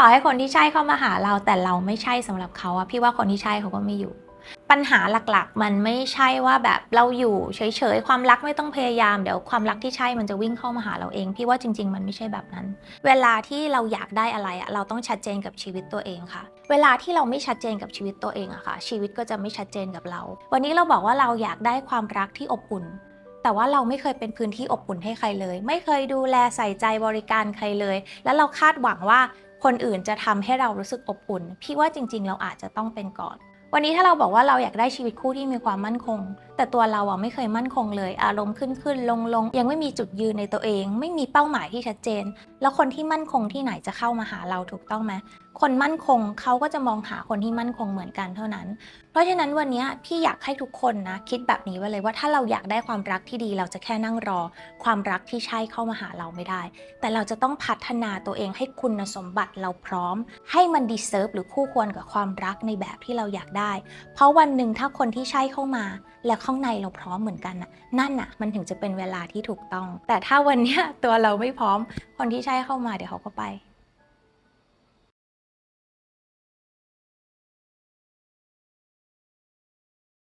ต่อให้คนที่ใช่เข้ามาหาเราแต่เราไม่ใช่สำหรับเขาอะพี่ว่าคนที่ใช่เขาก็ไม่อยู่ ปัญหาหลักๆ มันไม่ใช่ว่าแบบเราอยู่เฉยๆความรักไม่ต้องพยายามเดี๋ยวความรักที่ใช่มันจะวิ่งเข้ามาหาเราเอง พี่ว่าจริง ๆ มันไม่ใช่แบบนั้น เวลาที่เราอยากได้อะไรอะเราต้องชัดเจนกับชีวิตตัวเองค่ะ เวลาที่เราไม่ชัดเจนกับชีวิตตัวเองอะค่ะ ชีวิตก็จะไม่ชัดเจนกับเรา วันนี้เราบอกว่าเราอยากได้ความรักที่อบอุ่นแต่ว่าเราไม่เคยเป็นพื้นที่อบอุ่นให้ใครเลย ไม่เคยดูแลใส่ใจบริการใครเลย แล้วเราคาดหวังว่า คนอื่นจะทำให้เรารู้สึกอบอุ่น พี่ว่าจริง ๆ เราอาจจะต้องเป็นก่อน วันนี้ถ้าเราบอกว่าเราอยากได้ชีวิตคู่ที่มีความมั่นคง แต่ตัวเราอะไม่เคยมั่นคงเลย อารมณ์ขึ้นขึ้นลงลงยังไม่มีจุดยืนในตัวเอง ไม่มีเป้าหมายที่ชัดเจน แล้วคนที่มั่นคงที่ไหนจะเข้ามาหาเราถูกต้องไหม คนมั่นคงเขาก็จะมองหาคนที่มั่นคงเหมือนกันเท่านั้น เพราะฉะนั้นวันนี้พี่อยากให้ทุกคนนะคิดแบบนี้ไว้เลยว่าถ้าเราอยากได้ความรักที่ดีเราจะแค่นั่งรอ ความรักที่ใช่เข้ามาหาเราไม่ได้ แต่เราจะต้องพัฒนาตัวเองให้คุณสมบัติเราพร้อม ให้มันดีเซิร์ฟหรือคู่ควรกับความรักในแบบที่เราอยากได้ เพราะวันหนึ่งถ้าคนที่ใช่เข้ามา แล้วข้างในเราพร้อมเหมือนกันนะนั่นน่ะ มันถึงจะเป็นเวลาที่ถูกต้อง แต่ถ้าวันนี้ตัวเราไม่พร้อมคนที่ใช่เข้ามาเดี๋ยวเขาก็ไป